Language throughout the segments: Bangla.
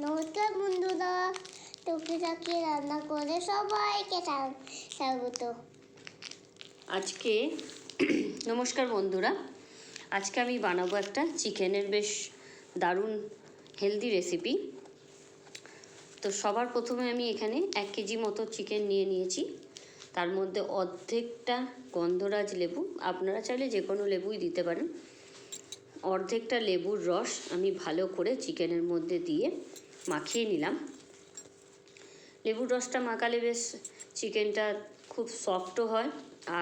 নমস্কার বন্ধুরা টুকিটাকি রান্না করে সবাইকে স্বাগ- স্বাগত। আজকে, নমস্কার বন্ধুরা, আজকে আমি বানাবো একটা চিকেনের বেশ দারুণ হেলদি রেসিপি তো সবার প্রথমে আমি এখানে এক কেজি মতো চিকেন নিয়ে নিয়েছি। তার মধ্যে অর্ধেকটা গন্ধরাজ লেবু, আপনারা চাইলে যে কোনো লেবুই দিতে পারেন। অর্ধেকটা লেবুর রস আমি ভালো করে চিকেনের মধ্যে দিয়ে মাখিয়ে নিলাম। লেবুর রসটা মাখালে বেশ চিকেনটা খুব সফটও হয়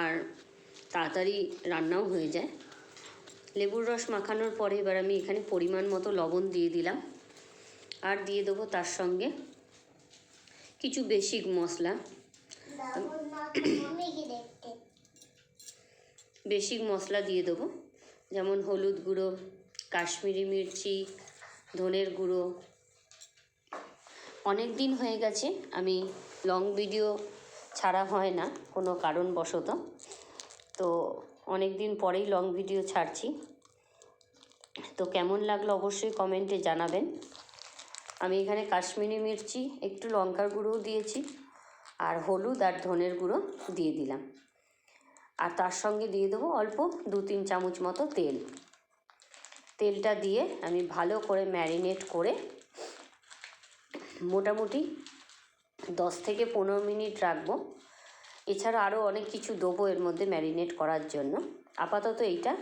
আর তাড়াতাড়ি রান্নাও হয়ে যায়। লেবুর রস মাখানোর পরে এবার আমি এখানে পরিমাণ মতো লবণ দিয়ে দিলাম আর দিয়ে দেবো তার সঙ্গে কিছু বেসিক মশলা। বেসিক মশলা দিয়ে দেবো, যেমন হলুদ গুঁড়ো, কাশ্মীরি মির্চি, ধনের গুঁড়ো অনেক দিন হয়ে গেছে, আমি লং ভিডিও ছাড়া হয় না, কোনো কারণবশত। তো অনেক দিন পরেই লং ভিডিও ছাড়ছি। তো কেমন লাগল অবশ্যই কমেন্টে জানাবেন। আমি এখানে কাশ্মীরি মির্চি, একটু লঙ্কার গুঁড়োও দিয়েছি, আর হলুদ আর ধনের গুঁড়ো দিয়ে দিলাম। আর তার সঙ্গে দিয়ে দেবো অল্প দু তিন চামচ মতো তেল। তেলটা দিয়ে আমি ভালো করে ম্যারিনেট করে মোটামুটি দশ থেকে পনেরো মিনিট রাখব। এছাড়া আরও অনেক কিছু দেবো এর মধ্যে ম্যারিনেট করার জন্য। আপাতত এইটা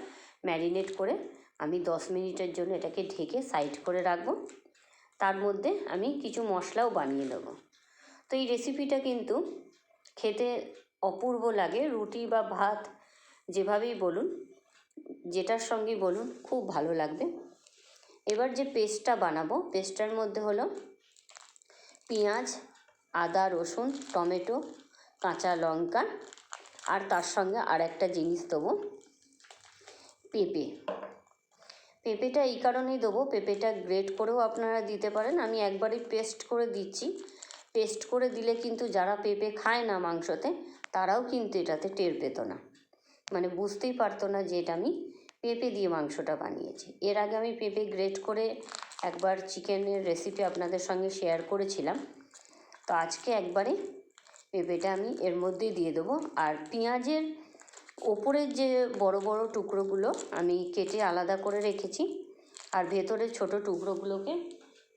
ম্যারিনেট করে আমি দশ মিনিটের জন্য এটাকে ঢেকে সাইড করে রাখব। তার মধ্যে আমি কিছু মশলাও বানিয়ে নেব তো এই রেসিপিটা কিন্তু খেতে অপূর্ব লাগে। রুটি বা ভাত যেভাবেই বলুন, যেটার সঙ্গেই বলুন, খুব ভালো লাগবে। এবার যে পেস্টটা বানাবো, পেস্টটার মধ্যে হলো পেঁয়াজ, আদা, রসুন, টমেটো, কাঁচা লঙ্কা আর তার সঙ্গে আর একটা জিনিস দেবো, পেঁপে। পেঁপেটা এই কারণেই দেবো, পেঁপেটা গ্রেট করেও আপনারা দিতে পারেন। আমি একবারই পেস্ট করে দিচ্ছি। পেস্ট করে দিলে কিন্তু যারা পেঁপে খায় না মাংসতে, তারাও কিন্তু এটাতে টের পেত না। মানে বুঝতেই পারতো না যে এটা আমি পেঁপে দিয়ে মাংসটা বানিয়েছি। এর আগে আমি পেঁপে গ্রেট করে একবার চিকেনের রেসিপি আপনাদের সঙ্গে শেয়ার করেছিলাম। তো আজকে একবারে পেঁপেটা আমি এর মধ্যে দিয়ে দেবো। আর পেঁয়াজের ওপরের যে বড় বড় টুকরোগুলো আমি কেটে আলাদা করে রেখেছি, আর ভেতরের ছোট টুকরোগুলোকে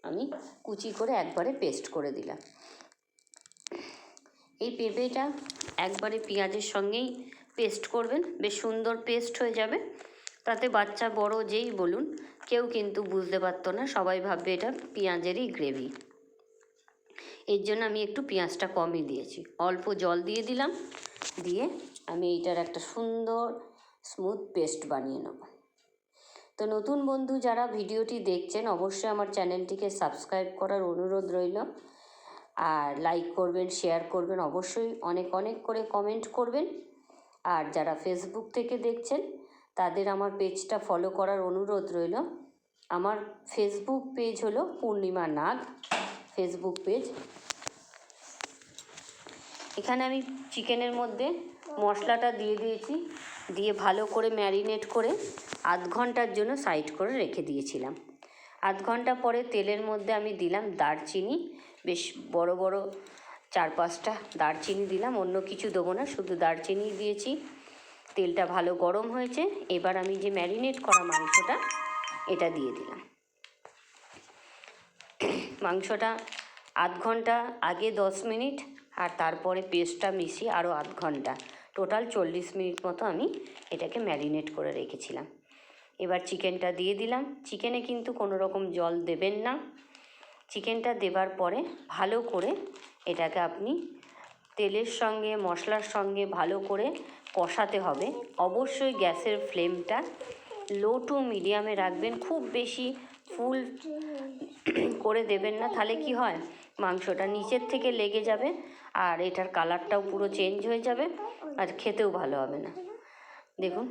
আমি কুচি করে একবারে পেস্ট করে দিলাম। এই পেঁপেটা একবারে পেঁয়াজের সঙ্গেই পেস্ট করবেন, বেশ সুন্দর পেস্ট হয়ে যাবে। তাতে বাচ্চা বড় যেই বলুন, কেউ কিন্তু বুঝতে পারতো না, সবাই ভাববে এটা পেঁয়াজেরই গ্রেভি এর জন্য আমি একটু পেঁয়াজটা কমই দিয়েছি। অল্প জল দিয়ে দিলাম, দিয়ে আমি এইটার একটা সুন্দর স্মুথ পেস্ট বানিয়ে নেব। তো নতুন বন্ধু যারা ভিডিওটি দেখছেন, অবশ্যই আমার চ্যানেলটিকে সাবস্ক্রাইব করার অনুরোধ রইল। আর লাইক করবেন শেয়ার করবেন, অবশ্যই অনেক অনেক করে কমেন্ট করবেন। আর যারা ফেসবুক থেকে দেখছেন তাদের আমার পেজটা ফলো করার অনুরোধ রইল। আমার ফেসবুক পেজ হলো পূর্ণিমা নাগ ফেসবুক পেজ এখানে আমি চিকেনের মধ্যে মশলাটা দিয়ে দিয়েছি, দিয়ে ভালো করে ম্যারিনেট করে আধ ঘণ্টার জন্য সাইড করে রেখে দিয়েছিলাম। আধ ঘণ্টা পরে তেলের মধ্যে আমি দিলাম দারচিনি, বেশ বড় বড় চার পাঁচটা দারচিনি দিলাম, অন্য কিছু দেবো না, শুধু দারচিনি দিয়েছি। তেলটা ভালো গরম হয়েছে, এবার আমি যে ম্যারিনেট করা মাংসটা, এটা দিয়ে দিলাম। মাংসটা আধ ঘণ্টা আগে দশ মিনিট, আর তারপরে পেস্টটা মিশিয়ে আরও আধ ঘণ্টা। টোটাল চল্লিশ মিনিট মতো আমি এটাকে ম্যারিনেট করে রেখেছিলাম। এবার চিকেনটা দিয়ে দিলাম। চিকেনে কিন্তু কোনো রকম জল দেবেন না। চিকেনটা দেবার পরে ভালো করে এটাকে আপনি তেলের সঙ্গে, মশলার সঙ্গে ভালো করে কষাতে হবে। অবশ্যই গ্যাসের ফ্লেমটা লো টু মিডিয়ামে রাখবেন। খুব বেশি ফুল করে দেবেন না। তাহলে কি হয়? মাংসটা নিচের থেকে লেগে যাবে আর এটার কালারটাও পুরো চেঞ্জ হয়ে যাবে আর খেতেও ভালো হবে না। দেখুন,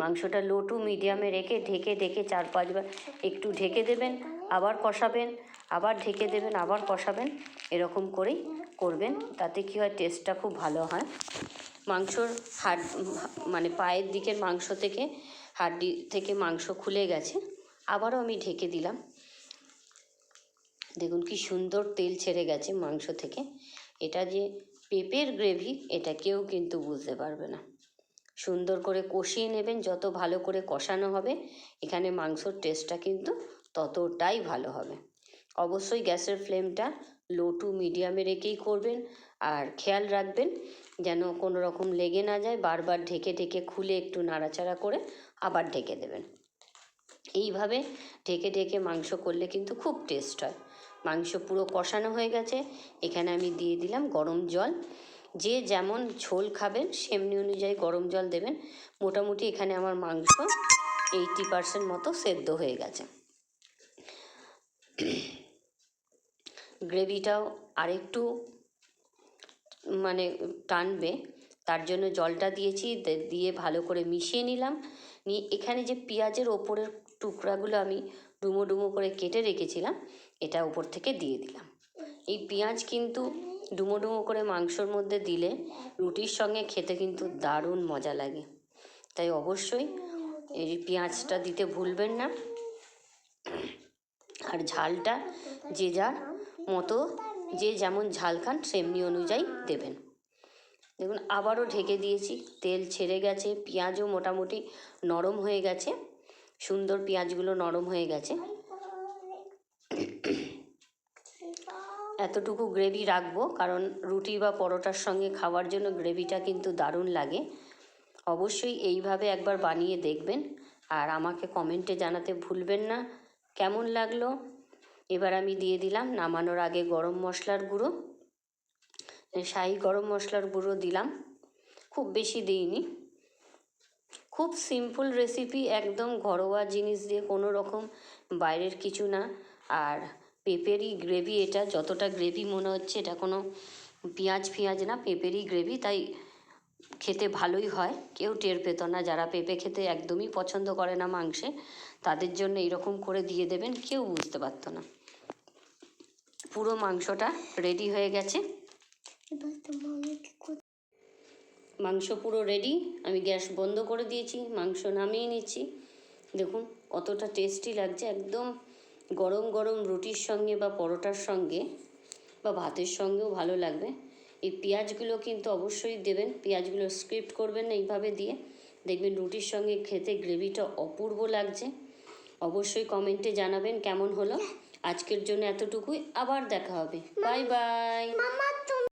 মাংসটা লো টু মিডিয়ামে রেখে ঢেকে ঢেকে চার পাঁচবার একটু ঢেকে দেবেন, আবার কষাবেন, আবার ঢেকে দেবেন, আবার কষাবেন, এরকম করেই করবেন। তাতে কী হয়? টেস্টটা খুব ভালো হয়। মাংসর হাড মানে পায়ের দিকের মাংস থেকে, হাড্ডি থেকে মাংস খুলে গেছে। আবারও আমি ঢেকে দিলাম। দেখুন কি সুন্দর তেল ছেড়ে গেছে মাংস থেকে। এটা যে পেঁপের গ্রেভি, এটা কেউ কিন্তু বুঝতে পারবে না। সুন্দর করে কষিয়ে নেবেন, যত ভালো করে কষানো হবে, এখানে মাংসর টেস্টটা কিন্তু ততটাই ভালো হবে। অবশ্যই গ্যাসের ফ্লেমটা লো টু মিডিয়ামে রেখেই করবেন। আর খেয়াল রাখবেন যেন কোনো রকম লেগে না যায়, বারবার ঢেকে ঢেকে খুলে একটু নাড়াচাড়া করে আবার ঢেকে দেবেন। এইভাবে ঢেকে ঢেকে মাংস করলে কিন্তু খুব টেস্ট হয়। মাংস পুরো কষানো হয়ে গেছে, এখানে আমি দিয়ে দিলাম গরম জল। যে যেমন ঝোল খাবেন, সেমনি অনুযায়ী গরম জল দেবেন। মোটামুটি এখানে আমার মাংস এইটি পার্সেন্ট মতো সেদ্ধ হয়ে গেছে। গ্রেভিটাও আরেকটু মানে টানবে। তার জন্য জলটা দিয়েছি দিয়ে ভালো করে মিশিয়ে নিলাম। নিয়ে এখানে যে পেঁয়াজের ওপরের টুকরাগুলো আমি ডুমো ডুমো করে কেটে রেখেছিলাম, এটা উপর থেকে দিয়ে দিলাম। এই পেঁয়াজ কিন্তু ডুমো ডুমো করে মাংসর মধ্যে দিলে রুটির সঙ্গে খেতে কিন্তু দারুণ মজা লাগে। তাই অবশ্যই এই পেঁয়াজটা দিতে ভুলবেন না। আর ঝালটা যে যার মতো যে যেমন ঝাল খান, সেমনি অনুযায়ী দেবেন। দেখুন, আবারও ঢেকে দিয়েছি। তেল ছেড়ে গেছে, পেঁয়াজও মোটামুটি নরম হয়ে গেছে। সুন্দর পেঁয়াজগুলো নরম হয়ে গেছে। এতটুকু গ্রেভি রাখব, কারণ রুটি বা পরোটার সঙ্গে খাওয়ার জন্য গ্রেভিটা কিন্তু দারুণ লাগে। অবশ্যই এইভাবে একবার বানিয়ে দেখবেন। আর আমাকে কমেন্টে জানাতে ভুলবেন না। কেমন লাগল? এবার আমি দিয়ে দিলাম নামানোর আগে গরম মশলার গুঁড়ো। শাহি গরম মশলার গুঁড়ো দিলাম। খুব বেশি দিইনি। খুব সিম্পল রেসিপি একদম ঘরোয়া জিনিস দিয়ে কোনো রকম বাইরের কিছু না। আর পেঁপেরই গ্রেভি এটা, যতটা গ্রেভি মনে হচ্ছে এটা কোনো পেঁয়াজ ফিয়াজ না পেঁপেরই গ্রেভি তাই খেতে ভালোই হয়। কেউ টের পেত না, যারা পেঁপে খেতে একদমই পছন্দ করে না মাংসে, তাদের জন্য এরকম করে দিয়ে দেবেন, কেউ বুঝতে পারতো না। পুরো মাংসটা রেডি হয়ে গেছে। মাংস পুরো রেডি আমি গ্যাস বন্ধ করে দিয়েছি মাংস নামিয়ে নিচ্ছি। দেখুন কতটা টেস্টি লাগছে একদম গরম গরম রুটির সঙ্গে বা পরোটার সঙ্গে বা ভাতের সঙ্গেও ভালো লাগবে। এই পেঁয়াজগুলো কিন্তু অবশ্যই দেবেন পেঁয়াজগুলো স্ক্রিপ্ট করবেন না এইভাবে দিয়ে। দেখবেন রুটির সঙ্গে খেতে গ্রেভিটা অপূর্ব লাগছে। অবশ্যই কমেন্টে জানাবেন কেমন হলো। আজকের জন্য এতটুকুই আবার দেখা হবে। Bye bye.